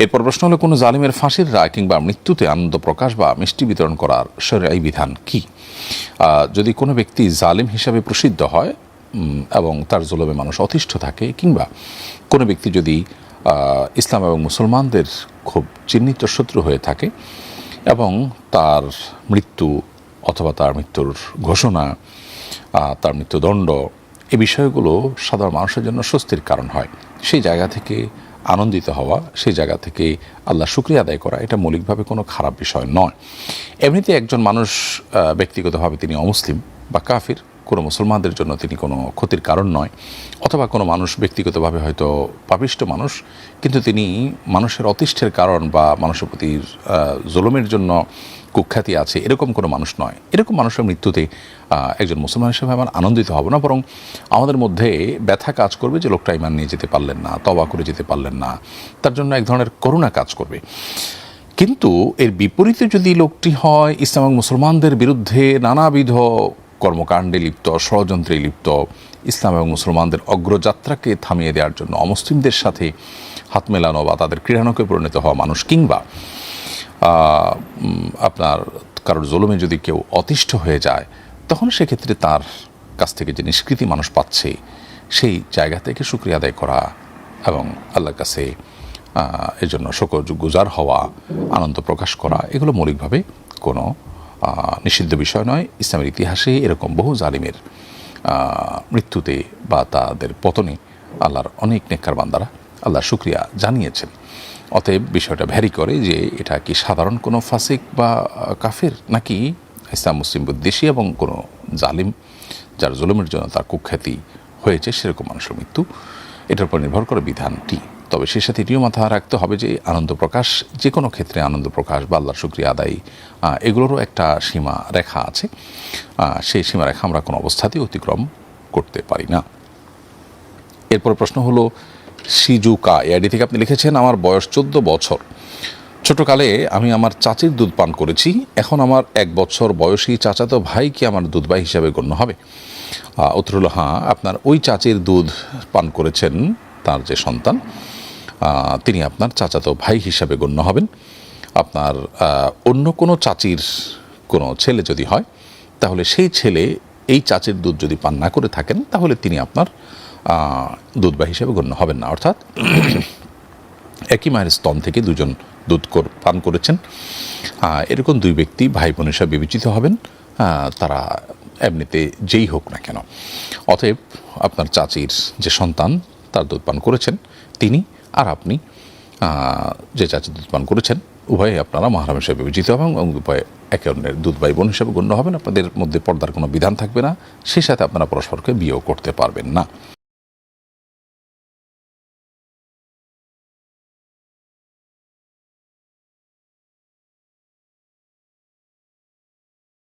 এরপর প্রশ্ন হলো, কোনো জালিমের ফাঁসির রায় কিংবা মৃত্যুতে আনন্দ প্রকাশ বা মিষ্টি বিতরণ করার এই বিধান কি? যদি কোনো ব্যক্তি জালিম হিসাবে প্রসিদ্ধ হয় এবং তার জলবে মানুষ অতিষ্ঠ থাকে, কিংবা কোনো ব্যক্তি যদি ইসলাম এবং মুসলমানদের খুব চিহ্নিত শত্রু হয়ে থাকে এবং তার মৃত্যু অথবা তার মৃত্যুর ঘোষণা তার মৃত্যুদণ্ড এই বিষয়গুলো সাধারণ মানুষের জন্য স্বস্তির কারণ হয়। সেই জায়গা থেকে আনন্দিত হওয়া, সেই জায়গা থেকে আল্লাহ শুক্রিয়া আদায় করা, এটা মৌলিকভাবে কোনো খারাপ বিষয় নয়। এমনিতে একজন মানুষ ব্যক্তিগতভাবে তিনি অমুসলিম বা কাফির, কোনো মুসলমানদের জন্য তিনি কোনো ক্ষতির কারণ নয়। অথবা কোনো মানুষ ব্যক্তিগতভাবে হয়তো পাপিষ্ট মানুষ, কিন্তু তিনি মানুষের অতিষ্ঠের কারণ বা মানুষের প্রতি জুলুমের জন্য কুখ্যাতি আছে, এরকম কোনো মানুষ নয়। এরকম মানুষের মৃত্যুতে একজন মুসলমান হিসেবে আমার আনন্দিত হব না, বরং আমাদের মধ্যে ব্যথা কাজ করবে যে লোকটা ইমান নিয়ে যেতে পারলেন না তবা করে যেতে পারলেন না, তার জন্য এক ধরনের করুণা কাজ করবে। কিন্তু এর বিপরীতে যদি লোকটি হয়, ইসলাম মুসলমানদের বিরুদ্ধে নানাবিধ কর্মকাণ্ডে লিপ্ত, ষড়যন্ত্রে লিপ্ত, ইসলাম এবং মুসলমানদের অগ্রযাত্রাকে থামিয়ে দেওয়ার জন্য অমুসলিমদের সাথে হাত মেলানো বা তাদের ক্রীড়ানকে পরিণত হওয়া মানুষ কিংবা আপনার কারোর জলমে যদি কেউ অতিষ্ঠ হয়ে যায়, তখন সেক্ষেত্রে তার কাছ থেকে যে নিষ্কৃতি মানুষ পাচ্ছে, সেই জায়গা থেকে শুক্রিয়া আদায় করা এবং আল্লাহর কাছে এর জন্য শকর গুজার হওয়া, আনন্দ প্রকাশ করা, এগুলো মৌলিকভাবে কোনো নিষিদ্ধ বিষয় নয়। ইসলামের ইতিহাসে এরকম বহু জালিমের মৃত্যুতে বা তাদের পতনে আল্লাহর অনেক নেককার বান্দারা আল্লাহর শুক্রিয়া জানিয়েছেন। অতএব বিষয়টা ভ্যারি করে যে এটা কি সাধারণ কোনো ফাসিক বা কাফের? নাকি ইসলাম মুসলিম দেশি এবং কোনো জালিম যার জুলুমের জন্য তার কুখ্যাতি হয়েছে, সেরকম মানুষের মৃত্যু? এটার উপর নির্ভর করে বিধানটি। তবে সে সাথে এটিও মাথা রাখতে হবে যে আনন্দ প্রকাশ, যে কোনো ক্ষেত্রে আনন্দ প্রকাশ বা আল্লাহর শুক্রিয়া আদায় এগুলোরও একটা সীমা রেখা আছে। সেই সীমা রেখা আমরা কোনো অবস্থাতেই অতিক্রম করতে পারি না। এরপর প্রশ্ন হলো সিজুকা, এআইডি থেকে আপনি লিখেছেন, আমার বয়স চোদ্দ বছর। ছোটকালে আমি আমার চাচির দুধ পান করেছি। এখন আমার এক বছর বয়সী চাচাতো ভাই কি আমার দুধ ভাই হিসাবে গণ্য হবে। উত্তর হ্যাঁ আপনার ওই চাচির দুধ পান করেছেন তার যে সন্তান তিনি আপনার চাচাতো ভাই হিসাবে গণ্য হবেন। আপনার অন্য কোনো চাচির কোনো ছেলে যদি হয়, তাহলে সেই ছেলে এই চাচির দুধ যদি পান না করে থাকেন, তাহলে তিনি আপনার দুধবা হিসেবে গণ্য হবেন না। অর্থাৎ একই মায়ের স্তন থেকে দুজন দুধ পান করেছেন। এরকম দুই ব্যক্তি ভাই বোন হিসাবে বিবেচিত হবেন। তারা এমনিতে যেই হোক না কেন। অতএব আপনার চাচির যে সন্তান, তার দুধ পান করেছেন তিনি আর আপনি। যে চাচি দুধ পান করেছেন, উভয়ে আপনারা মহারাম হিসেবে বিবেচিত হবেন এবং উভয়ে একে অন্যের দুধ ভাই বোন হিসেবে গণ্য হবেন। আপনাদের মধ্যে পর্দার কোনো বিধান থাকবে না। সেই সাথে আপনারা পরস্পরকে বিয়েও করতে পারবেন না।